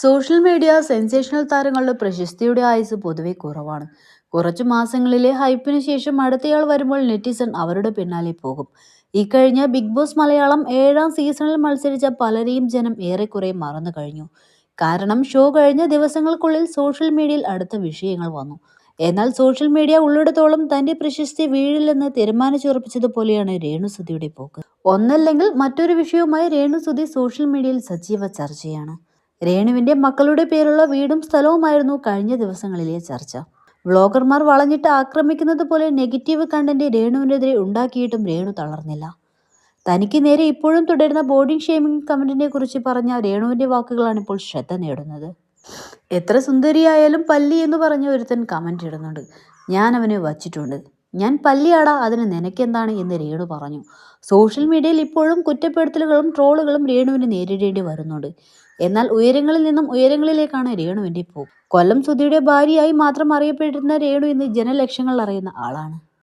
Social media sensational താരങ്ങളുടെ പ്രശസ്തിയുടെ ആയുസ് പൊതുവെ കുറവാണ്. കുറച്ചു മാസങ്ങളിലെ ഹൈപ്പിന് ശേഷം അടുത്തയാൾ വരുമ്പോൾ നെറ്റിസൺ അവരുടെ പിന്നാലെ പോകും. ഇക്കഴിഞ്ഞ ബിഗ് ബോസ് മലയാളം ഏഴാം സീസണിൽ മത്സരിച്ച പലരെയും ജനം ഏറെക്കുറെ മറന്നു കഴിഞ്ഞു. കാരണം ഷോ കഴിഞ്ഞ ദിവസങ്ങൾക്കുള്ളിൽ സോഷ്യൽ മീഡിയയിൽ അടുത്ത വിഷയങ്ങൾ വന്നു. എന്നാൽ സോഷ്യൽ മീഡിയ ഉള്ളിടത്തോളം തന്റെ പ്രശസ്തി വീഴില്ലെന്ന് തീരുമാനിച്ചുറപ്പിച്ചതുപോലെയാണ് രേണുസുതിയുടെ പോക്ക്. ഒന്നല്ലെങ്കിൽ മറ്റൊരു വിഷയവുമായി രേണുസുതി സോഷ്യൽ മീഡിയയിൽ സജീവ ചർച്ചയാണ്. രേണുവിന്റെ മക്കളുടെ പേരുള്ള വീടും സ്ഥലവുമായിരുന്നു കഴിഞ്ഞ ദിവസങ്ങളിലെ ചർച്ച. വ്ളോഗർമാർ വളഞ്ഞിട്ട് ആക്രമിക്കുന്നത് പോലെ നെഗറ്റീവ് കണ്ടന്റ് രേണുവിനെതിരെ ഉണ്ടാക്കിയിട്ടും രേണു തളർന്നില്ല. തനിക്ക് നേരെ ഇപ്പോഴും തുടരുന്ന ബോഡി ഷേമിംഗ് കമന്റിനെ കുറിച്ച് പറഞ്ഞ രേണുവിന്റെ വാക്കുകളാണ് ഇപ്പോൾ ശ്രദ്ധ നേടുന്നത്. എത്ര സുന്ദരിയായാലും പല്ലി എന്ന് പറഞ്ഞ ഒരുത്തൻ കമന്റ് ഇടുന്നുണ്ട്. ഞാൻ അവനെ വച്ചിട്ടുണ്ട്. ഞാൻ പല്ലിയാടാ അതിന് നിനക്കെന്താണ് എന്ന് രേണു പറഞ്ഞു. സോഷ്യൽ മീഡിയയിൽ ഇപ്പോഴും കുറ്റപ്പെടുത്തലുകളും ട്രോളുകളും രേണുവിന് നേരിടേണ്ടി വരുന്നുണ്ട്. എന്നാൽ ഉയരങ്ങളിൽ നിന്നും ഉയരങ്ങളിലേക്കാണ് രേണുവിന്റെ പോ. കൊല്ലം സുധിയുടെ ഭാര്യയായി മാത്രം അറിയപ്പെട്ടിരുന്ന രേണു ഇന്ന് ജനലക്ഷങ്ങൾ അറിയുന്ന ആളാണ്.